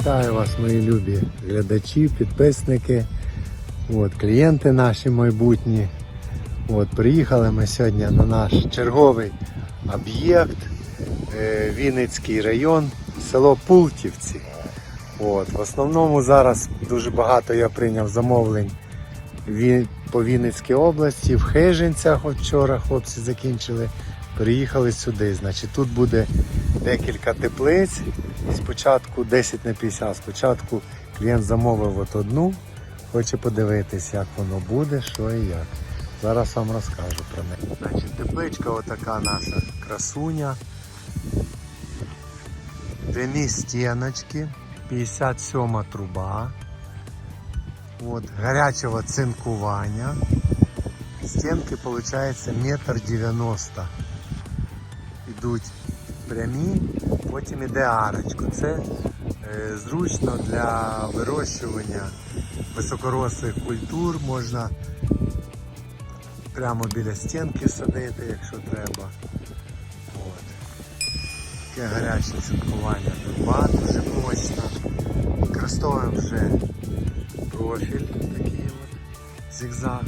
Вітаю вас, мої любі глядачі, підписники, от, клієнти наші майбутні. От, приїхали ми сьогодні на наш черговий об'єкт е, Вінницький район, село Пултівці. От, в основному зараз дуже багато я прийняв замовлень по Вінницькій області, в Хижинцях от вчора хлопці закінчили, приїхали сюди. Значить, тут буде декілька теплиць. Спочатку 10 на 50. Спочатку клієнт замовив от одну, хоче подивитись, як воно буде, що і як. Зараз вам розкажу про неї. Значить, тепличка отака наша красуня. Прямі стіночки, 57 труба. От, гарячого цинкування. Стінки, виходить, метр 90. Ідуть прямі, потім іде арочка. Це е, зручно для вирощування високорослих культур. Можна прямо біля стінки садити, якщо треба. От. Таке гаряче цинкування труба дуже мощно. Використовуємо вже профіль такий от, зигзаг.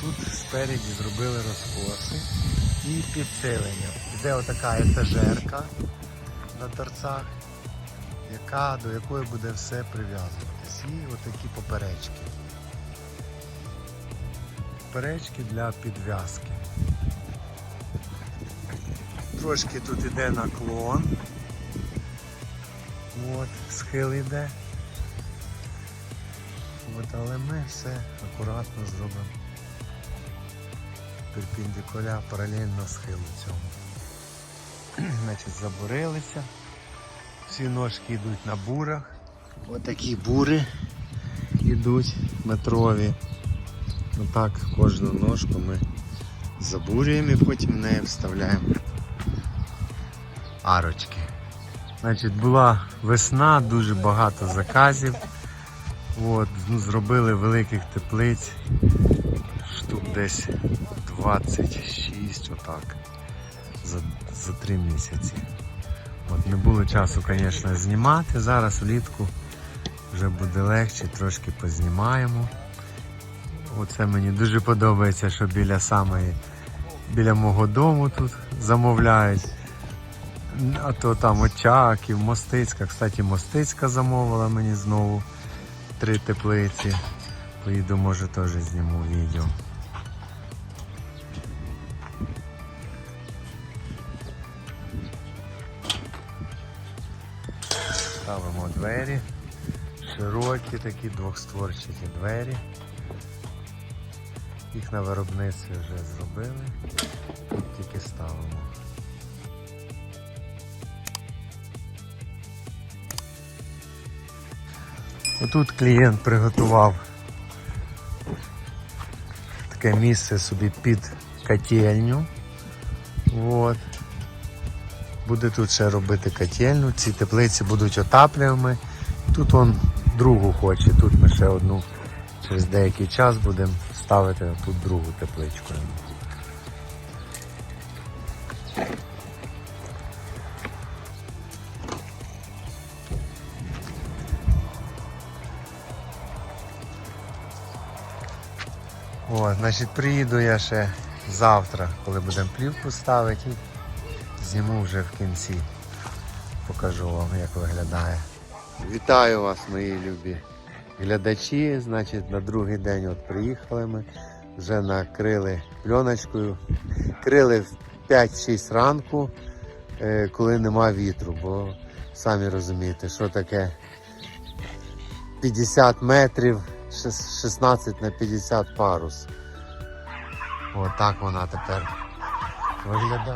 Тут спереді зробили розкоси і підсилення. Іде отака етажерка на торцах, яка, до якої буде все прив'язуватись. І отакі поперечки. Поперечки для підв'язки. Трошки тут іде наклон. От, схил іде. От, але ми все акуратно зробимо перпендикуля паралельно схилу цьому. Значить, забурилися. Всі ножки йдуть на бурах. Отакі бури йдуть метрові. Отак кожну ножку ми забурюємо і потім в неї вставляємо арочки. Значить, була весна, дуже багато заказів. От, ну, зробили великих теплиць, штук десь 26 отак за, за 3 місяці. От, не було часу, звісно, знімати. Зараз влітку вже буде легше, трошки познімаємо. Оце мені дуже подобається, що біля самої, біля мого дому тут замовляють. А то там Очаків, Мостицька. Кстати, Мостицька замовила мені знову три теплиці. Поїду, може, теж зніму відео. Ставимо двері. Широкі такі двохстворчаті двері. Їх на виробництві вже зробили. Тут тільки ставимо. Отут клієнт приготував таке місце собі під котельню. От. Буде тут ще робити котельню. Ці теплиці будуть отаплювані. Тут он другу хоче, тут ми ще одну через деякий час будемо ставити тут другу тепличку. О, значить, приїду я ще завтра, коли будемо плівку ставити. І Зніму вже в кінці. Покажу вам, як виглядає. Вітаю вас, мої любі глядачі. Значить, на другий день от приїхали ми. Вже накрили пленочкою. Крили в 5-6 ранку, е, коли нема вітру, бо самі розумієте, що таке 50 метрів, 16 на 50 парус. Отак вона тепер.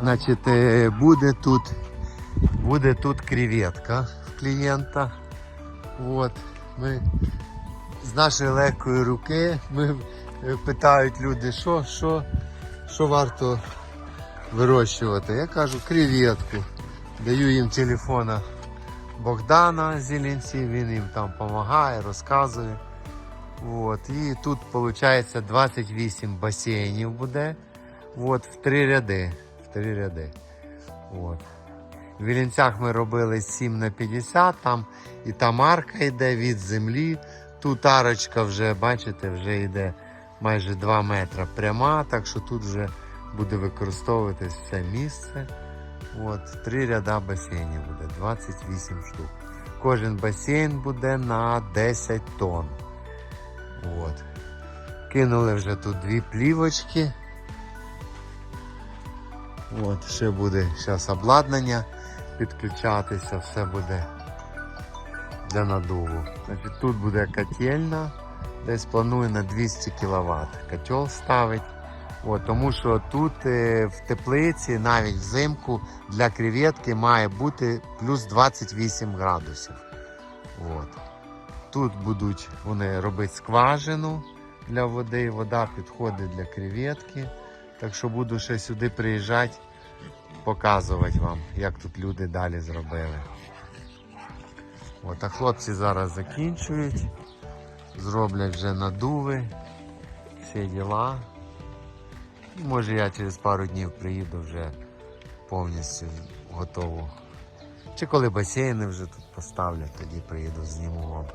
Значить, е, буде тут, буде тут креветка клієнта. От, ми з нашої легкої руки ми е, питають люди, що, що, що варто вирощувати. Я кажу креветку. Даю їм телефона Богдана Зеленці, він їм там допомагає, розказує. От, і тут виходить 28 басейнів буде. От, в три ряди. В три ряди. От. В Вілінцях ми робили 7 на 50, там і там арка йде від землі. Тут арочка вже, бачите, вже йде майже 2 метри пряма, так що тут вже буде використовуватись все місце. От, три ряда басейнів буде, 28 штук. Кожен басейн буде на 10 тонн. От. Кинули вже тут дві плівочки. От, ще буде зараз обладнання підключатися, все буде для надуву. Значить, тут буде котельна, десь планую на 200 кВт. Котел ставить. От, тому що тут е, в теплиці, навіть взимку, для креветки має бути плюс 28 градусів. От. Тут будуть вони робити скважину для води, вода підходить для креветки. Так що буду ще сюди приїжджати, показувати вам, як тут люди далі зробили. От, а хлопці зараз закінчують, зроблять вже надуви, всі діла. Може я через пару днів приїду вже повністю готово. Чи коли басейни вже тут поставлять, тоді приїду, зніму вам.